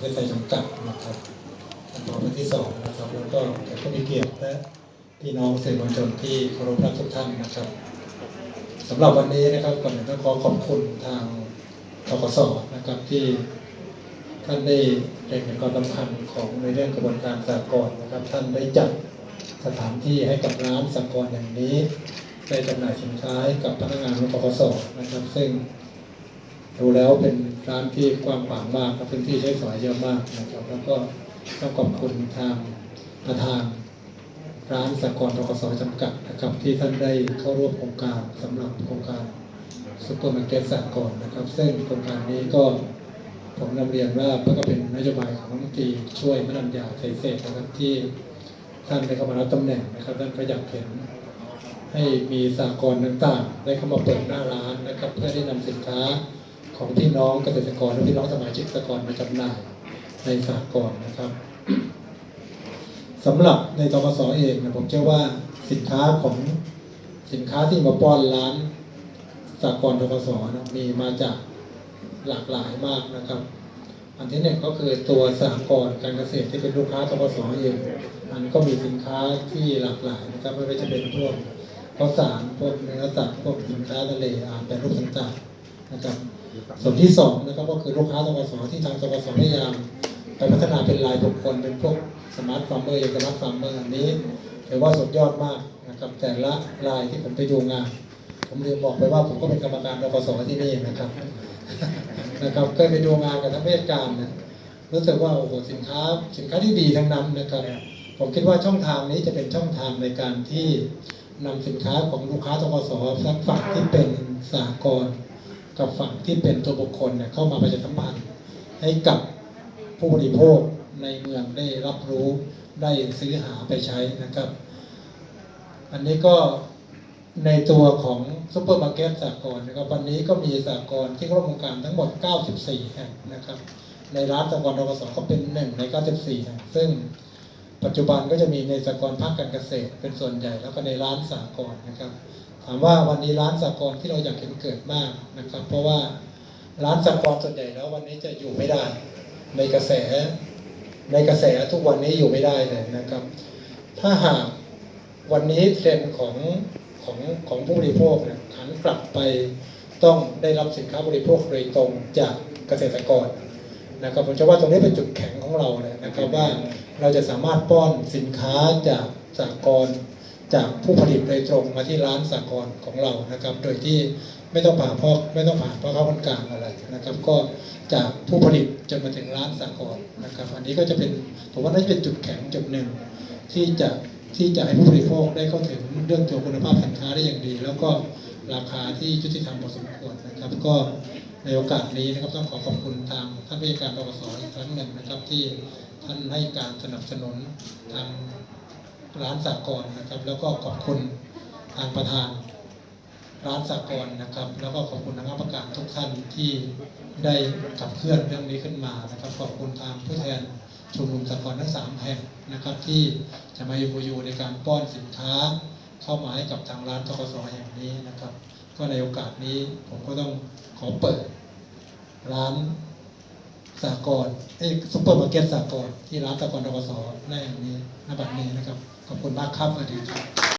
ประเทศไทยจำกัดนะครับท่านรองท่านที่สองนะครับ แล้วก็แขกผู้มีเกียรติและพี่น้องสื่อมวลชนที่เคารพรักทุกท่านนะครับสำหรับวันนี้นะครับก่อนอื่นต้องขอขอบคุณทางทกสนะครับที่ท่านได้เห็นถึงความสำคัญของในเรื่องกระบวนการสากลนะครับ ท่านได้จัดสถานที่ให้กับร้านสากลอย่างนี้ได้จำหน่ายสินค้าให้กับพนักงานของทกสนะครับ ซึ่ง ดูแล้วเป็นร้านที่กว้างขวางมากครับพื้นที่ใช้สอยเยอะมากนะครับ แล้วก็ต้องขอบคุณทางประธานร้านสากลทกสจำกัดนะครับที่ท่านได้เข้าร่วมโครงการสำหรับโครงการซุปเปอร์มาร์เก็ตสากลนะครับ ซึ่งโครงการนี้ก็ผมนำเรียนว่าเพื่อก็เป็นนโยบายของรัฐมนตรีช่วยมนัญญาไทยเศษนะครับที่ท่านได้เข้ามารับตำแหน่งนะครับท่านก็อยากเห็นให้มีสากลต่างๆ ได้เข้ามาเปิดหน้าร้านนะครับ เพื่อที่นำสินค้า ของพี่น้องเกษตรกรและพี่น้องสมาชิกสกลมาจำหน่ายในสากลนะครับสำหรับในตกสอเองนะผมเชื่อว่าสินค้าของสินค้าที่มาป้อนร้านสากลตกสนะมีมาจากหลากหลายมากนะครับ อันที่หนึ่งก็คือตัวสหกรณ์การเกษตรที่เป็นลูกค้าตกสเองมันก็มีสินค้าที่หลากหลายนะครับไม่ว่าจะเป็นพวกข้าวสารพวกเนื้อสัตว์พวกสินค้าทะเลอาหารแปรรูปต่างๆนะครับ ส่วนที่สองนะครับก็คือลูกค้าตกสที่ทางตกสพยายามไปพัฒนาเป็นรายบุคคลเป็นพวกสมาร์ทฟาร์มเมอร์อย่างสมาร์ทฟาร์มเมอร์อันนี้ถือว่าสุดยอดมากนะครับแต่ละรายที่ผมไปดูงาน ผมลืมบอกไปว่าผมก็เป็นกรรมการตกสที่นี่นะครับนะครับเคยไปดูงานกับทางราชการนะรู้สึกว่าโอ้โหสินค้าสินค้าที่ดีทั้งนั้นนะครับ ผมคิดว่าช่องทางนี้จะเป็นช่องทางในการที่นำสินค้าของลูกค้าตกสทั้งฝั่งที่เป็นสหกรณ์ กับฝั่งที่เป็นตัวบุคคลเนี่ยเข้ามาประชาสัมพันธ์ให้กับผู้บริโภคในเมืองได้รับรู้ได้ซื้อหาไปใช้นะครับ อันนี้ก็ในตัวของซุปเปอร์มาร์เก็ตสากลนะครับวันนี้ก็มีสากลที่ร่วมโครงการทั้งหมด 94 แห่งนะครับ ในร้านสากลทกสก็เป็นหนึ่งใน 94 แห่งซึ่งปัจจุบันก็จะมีในสากลภาคการเกษตรเป็นส่วนใหญ่แล้วก็ในร้านสากลนะครับ ถามว่าวันนี้ร้านสากลที่เราอยากเห็นเกิดมากนะครับ เพราะว่าร้านสากลส่วนใหญ่แล้ววันนี้จะอยู่ไม่ได้ ในกระแส ในกระแสทุกวันนี้อยู่ไม่ได้เลยนะครับ ถ้าหากวันนี้เทรนด์ของของของผู้บริโภคเนี่ยหันกลับไปต้องได้รับสินค้าบริโภคโดยตรงจากเกษตรกรนะครับผมเชื่อว่าตรงนี้เป็นจุดแข็งของเราเลยนะครับว่าเราจะสามารถป้อนสินค้าจากสากล จากผู้ผลิตโดยตรงมาที่ร้านสากลของเรานะครับ โดยที่ไม่ต้องผ่านพ่อไม่ต้องผ่านพ่อค้าคนกลางอะไรนะครับ ก็จากผู้ผลิตจนมาถึงร้านสากลนะครับ อันนี้ก็จะเป็นผมว่าน่าจะเป็นจุดแข็งจุดหนึ่ง ที่จะที่จะให้ผู้บริโภคได้เข้าถึงเรื่องตัวคุณภาพสินค้าได้อย่างดี แล้วก็ราคาที่ยุติธรรมพอสมควรนะครับ ก็ในโอกาสนี้นะครับต้องขอขอบคุณทางท่านผู้การปปสอีกครั้งหนึ่งนะครับ ที่ท่านให้การสนับสนุนทาง ร้านสากลนะครับ แล้วก็ขอบคุณทางประธานร้านสากลนะครับ แล้วก็ขอบคุณทางประกาศทุกท่านที่ได้ขับเคลื่อนเรื่องนี้ขึ้นมานะครับ ขอบคุณทางผู้แทนชุมนุมสากลทั้งสามแห่งนะครับ ที่จะมาอยู่อยู่ในการป้อนสินค้า เข้ามาให้กับทางร้านทกสแห่งนี้นะครับ ก็ในโอกาสนี้ผมก็ต้องขอเปิด ร้านสากลเอ้ซุปเปอร์มาร์เก็ตสากลที่ร้านสากลทกสในแห่งนี้ณบัดนี้นะครับ ขอบคุณมากครับสวัสดีครับ